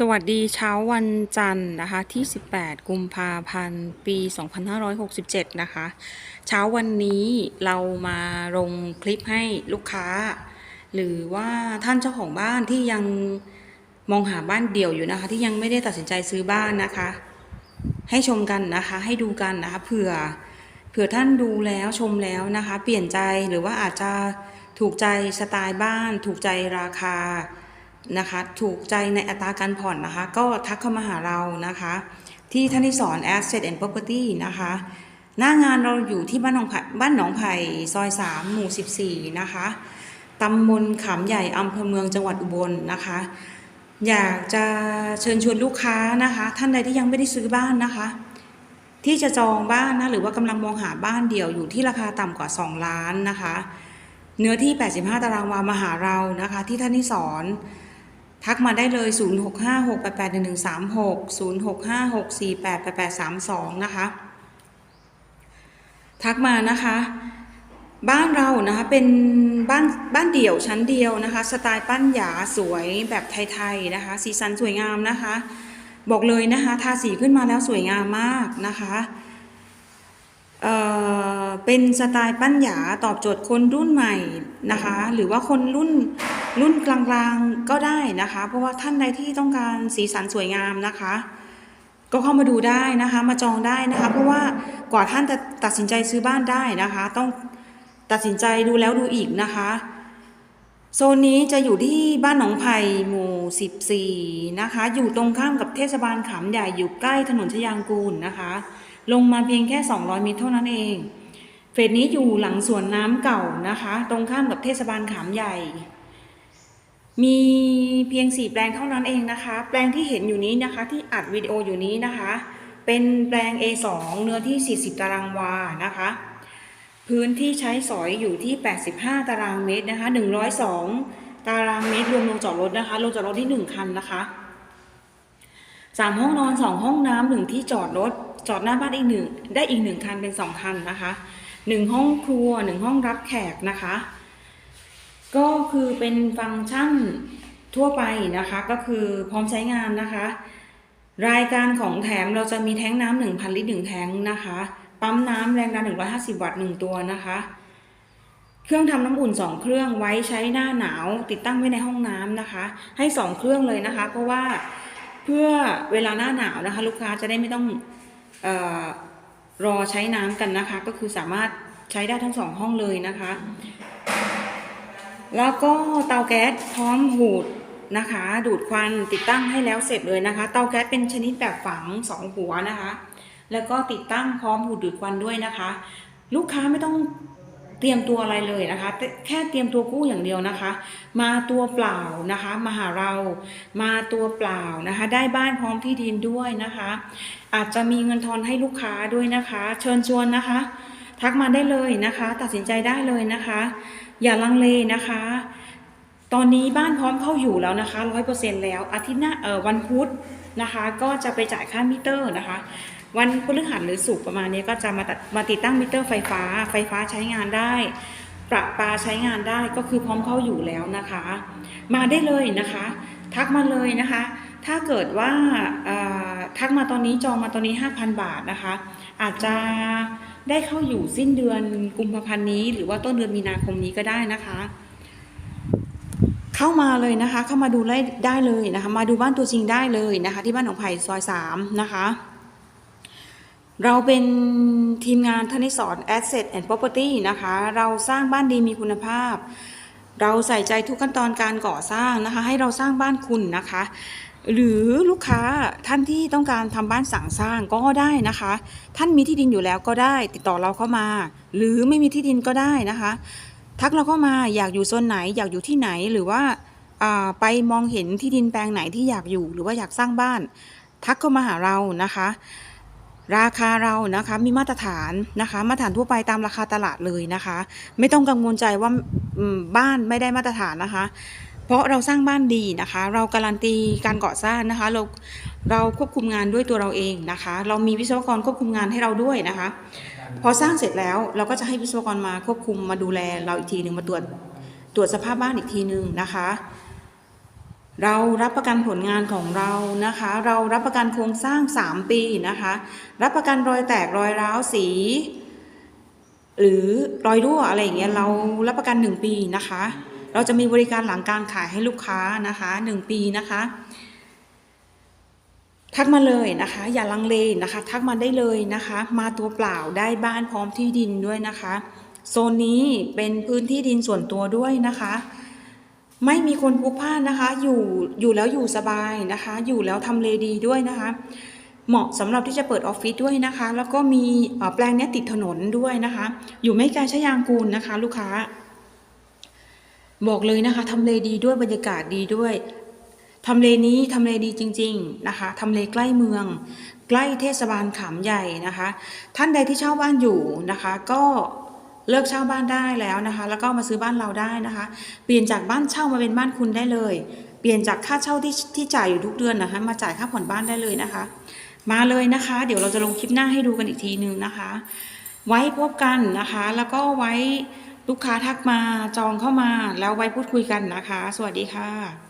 สวัสดีเช้าวันจันทร์นะคะที่ 18 กุมภาพันธ์ ปี 2567 นะคะ เช้าวันนี้เรามาลงคลิปให้ลูกค้า หรือว่าท่านเจ้าของบ้านที่ยังมองหาบ้านเดี่ยวอยู่นะคะ ที่ยังไม่ได้ตัดสินใจซื้อบ้านนะคะ ให้ชมกันนะคะ ให้ดูกันนะคะเผื่อเผื่อท่านดูแล้วชมแล้วนะคะ เปลี่ยนใจหรือว่าอาจจะถูกใจสไตล์บ้าน ถูกใจราคา นะคะถูกใจในอัตราการผ่อนนะคะ ก็ทักเข้ามาหาเรานะคะ ที่ท่านที่สอน Asset and Property นะคะ หน้างานเราอยู่ที่บ้านหนองไผ่บ้านหนองไผ่ซอย 3 หมู่ 14 นะคะตำบลขามใหญ่อำเภอเมืองจังหวัดอุบลนะคะ อยากจะเชิญชวนลูกค้านะคะ ท่านใดที่ยังไม่ได้ซื้อบ้านนะคะ ที่จะจองบ้านนะหรือว่ากำลังมองหาบ้านเดี่ยวอยู่ที่ราคาต่ำกว่า 2 ล้านนะคะ เนื้อที่ 85 ตารางวามาหาเรานะคะ ที่ท่านที่สอน ทักมาได้เลย 0656881136 0656488832 นะคะ ทักมานะคะ บ้านเรานะคะเป็นบ้านบ้านเดี่ยวชั้นเดียวนะคะ สไตล์ปั้นหยาสวยแบบไทยๆนะคะ สีสันสวยงามนะคะ บอกเลยนะคะ ทาสีขึ้นมาแล้วสวยงามมากนะคะเอ่อเป็นสไตล์ปั้นหยาตอบโจทย์คนรุ่นใหม่นะคะ หรือว่าคนรุ่น รุ่นกลางๆก็ได้นะคะ เพราะว่าท่านใดที่ต้องการสีสันสวยงามนะคะ ก็เข้ามาดูได้นะคะ มาจองได้นะคะ เพราะว่ากว่าท่านจะตัดสินใจซื้อบ้านได้นะคะ ต้องตัดสินใจดูแล้วดูอีกนะคะ โซนนี้จะอยู่ที่บ้านหนองไผ่หมู่ 14 นะคะ อยู่ตรงข้ามกับเทศบาลขามใหญ่อยู่ใกล้ถนนชยางกูลนะคะ ลงมาเพียงแค่ 200 เมตรเท่านั้นเองเฟสนี้อยู่หลังสวนน้ำเก่านะคะ ตรงข้ามกับเทศบาลขามใหญ่ มีเพียง 4 แปลงเท่านั้นเองนะคะ แปลงที่เห็นอยู่นี้นะคะ ที่อัดวิดีโออยู่นี้นะคะ เป็นแปลง A2 เนื้อที่ 40 ตารางวานะคะ พื้นที่ใช้สอยอยู่ที่ 85 ตารางเมตรนะคะ 102 ตารางเมตรรวมลงจอดรถนะคะลงจอดรถที่ 1 คันนะคะ3ห้องนอน2ห้องน้ำหนึ่งที่จอดรถ จอดหน้าบ้านอีกหนึ่งได้อีก1คันเป็น2คันนะคะ1ห้องครัว1ห้องรับแขกนะคะ ก็คือเป็นฟังก์ชันทั่วไปนะคะ ก็คือพร้อมใช้งานนะคะ รายการของแถมเราจะมีแท้งน้ำ1,000ลิตร1แท้งนะคะ ปั๊มน้ำแรงดัน150วัตต์1ตัวนะคะ เครื่องทำน้ำอุ่น2เครื่องไว้ใช้หน้าหนาว ติดตั้งไว้ในห้องน้ำนะคะ ให้2เครื่องเลยนะคะ เพราะว่าเพื่อเวลาหน้าหนาวนะคะ ลูกค้าจะได้ไม่ต้องออรอใช้น้ำกันนะคะ ก็คือสามารถใช้ได้ทั้งสองห้องเลยนะคะ แล้วก็เตาแก๊สพร้อมหูดนะคะ ดูดควันติดตั้งให้แล้วเสร็จเลยนะคะ เตาแก๊สเป็นชนิดแบบฝังสองหัวนะคะ แล้วก็ติดตั้งพร้อมหูดดูดควันด้วยนะคะ ลูกค้าไม่ต้องเตรียมตัวอะไรเลยนะคะแต่แค่เตรียมตัวกู้อย่างเดียวนะคะ มาตัวเปล่านะคะ มาหาเรามาตัวเปล่านะคะ ได้บ้านพร้อมที่ดินด้วยนะคะ อาจจะมีเงินทอนให้ลูกค้าด้วยนะคะ เชิญชวนนะคะ ทักมาได้เลยนะคะ ตัดสินใจได้เลยนะคะ อย่าลังเลนะคะ ตอนนี้บ้านพร้อมเข้าอยู่แล้วนะคะร้อยเปอร์เซ็นแล้วอาทิตย์หน้าเออวันพุธนะคะ ก็จะไปจ่ายค่ามิเตอร์นะคะ วันพฤหัสหรือศุกร์ประมาณนี้ก็จะมาตัดมาติดตั้งมิเตอร์ไฟฟ้า ไฟฟ้าใช้งานได้ประปาใช้งานได้ก็คือพร้อมเข้าอยู่แล้วนะคะ มาได้เลยนะคะ ทักมาเลยนะคะ ถ้าเกิดว่าทักมาตอนนี้จองมาตอนนี้ 5,000 บาทนะคะ อาจจะ ได้เข้าอยู่สิ้นเดือนกุมภาพันธ์นี้ หรือว่าต้นเดือนมีนาคมนี้ก็ได้นะคะ เข้ามาเลยนะคะ เข้ามาดูได้ได้เลยนะคะ มาดูบ้านตัวจริงได้เลยนะคะ ที่บ้านของไผ่ซอยสามนะคะ เราเป็นทีมงานธนิสอน Asset and Property นะคะ เราสร้างบ้านดีมีคุณภาพ เราใส่ใจทุกขั้นตอนการก่อสร้างนะคะ ให้เราสร้างบ้านคุณนะคะ หรือลูกค้าท่านที่ต้องการทำบ้านสั่งสร้างก็ได้นะคะ ท่านมีที่ดินอยู่แล้วก็ได้ ติดต่อเราเข้ามา หรือไม่มีที่ดินก็ได้นะคะ ทักเราเข้ามาอยากอยู่โซนไหน อยากอยู่ที่ไหนหรือว่าาไปมองเห็นที่ดินแปลงไหนที่อยากอยู่หรือว่าอยากสร้างบ้าน ทักเข้ามาหาเรานะคะ ราคาเรานะคะมีมาตรฐานนะคะมาตรฐานทั่วไปตามราคาตลาดเลยนะคะ ไม่ต้องกังวลใจว่าบ้านไม่ได้มาตรฐานนะคะ เพราะเราสร้างบ้านดีนะคะ เราการันตีการก่อสร้างนะคะ เราเราควบคุมงานด้วยตัวเราเองนะคะ เรามีวิศวกรควบคุมงานให้เราด้วยนะคะ พอสร้างเสร็จแล้วเราก็จะให้วิศวกรมาควบคุมมาดูแลเราอีกทีหนึ่งมาตรวจตรวจสภาพบ้านอีกทีหนึ่งนะคะ เรารับประกันผลงานของเรานะคะ เรารับประกันโครงสร้าง 3 ปีนะคะ รับประกันรอยแตกรอยร้าวสี หรือรอยรั่วอะไรอย่างเงี้ยเรารับประกัน 1 ปีนะคะ เราจะมีบริการหลังการขายให้ลูกค้านะคะ 1 ปีนะคะทักมาเลยนะคะ อย่าลังเลนะคะ ทักมาได้เลยนะคะ มาตัวเปล่าได้บ้านพร้อมที่ดินด้วยนะคะ โซนนี้เป็นพื้นที่ดินส่วนตัวด้วยนะคะ ไม่มีคนพลุกพล่านนะคะ อยู่อยู่แล้วอยู่สบายนะคะ อยู่แล้วทำเลดีด้วยนะคะ เหมาะสำหรับที่จะเปิดออฟฟิศด้วยนะคะ แล้วก็มีแปลงนี้ติดถนนด้วยนะคะ อยู่ไม่ไกลชยางกูลนะคะ ลูกค้า บอกเลยนะคะทำเลดีด้วยบรรยากาศดีด้วยทำเลนี้ทำเลดีจริง ๆนะคะทำเลใกล้เมือง ใกล้เทศบาลขามใหญ่นะคะ ท่านใดที่เช่าบ้านอยู่นะคะ ก็เลิกเช่าบ้านได้แล้วนะคะ แล้วก็มาซื้อบ้านเราได้นะคะ เปลี่ยนจากบ้านเช่ามาเป็นบ้านคุณได้เลย เปลี่ยนจากค่าเช่าที่ที่จ่ายอยู่ทุกเดือนนะคะ มาจ่ายค่าผ่อนบ้านได้เลยนะคะ มาเลยนะคะ เดี๋ยวเราจะลงคลิปหน้าให้ดูกันอีกทีนึงนะคะ ไว้พบกันนะคะ แล้วก็ไว้ ลูกค้าทักมาจองเข้ามาแล้วไว้พูดคุยกันนะคะ สวัสดีค่ะ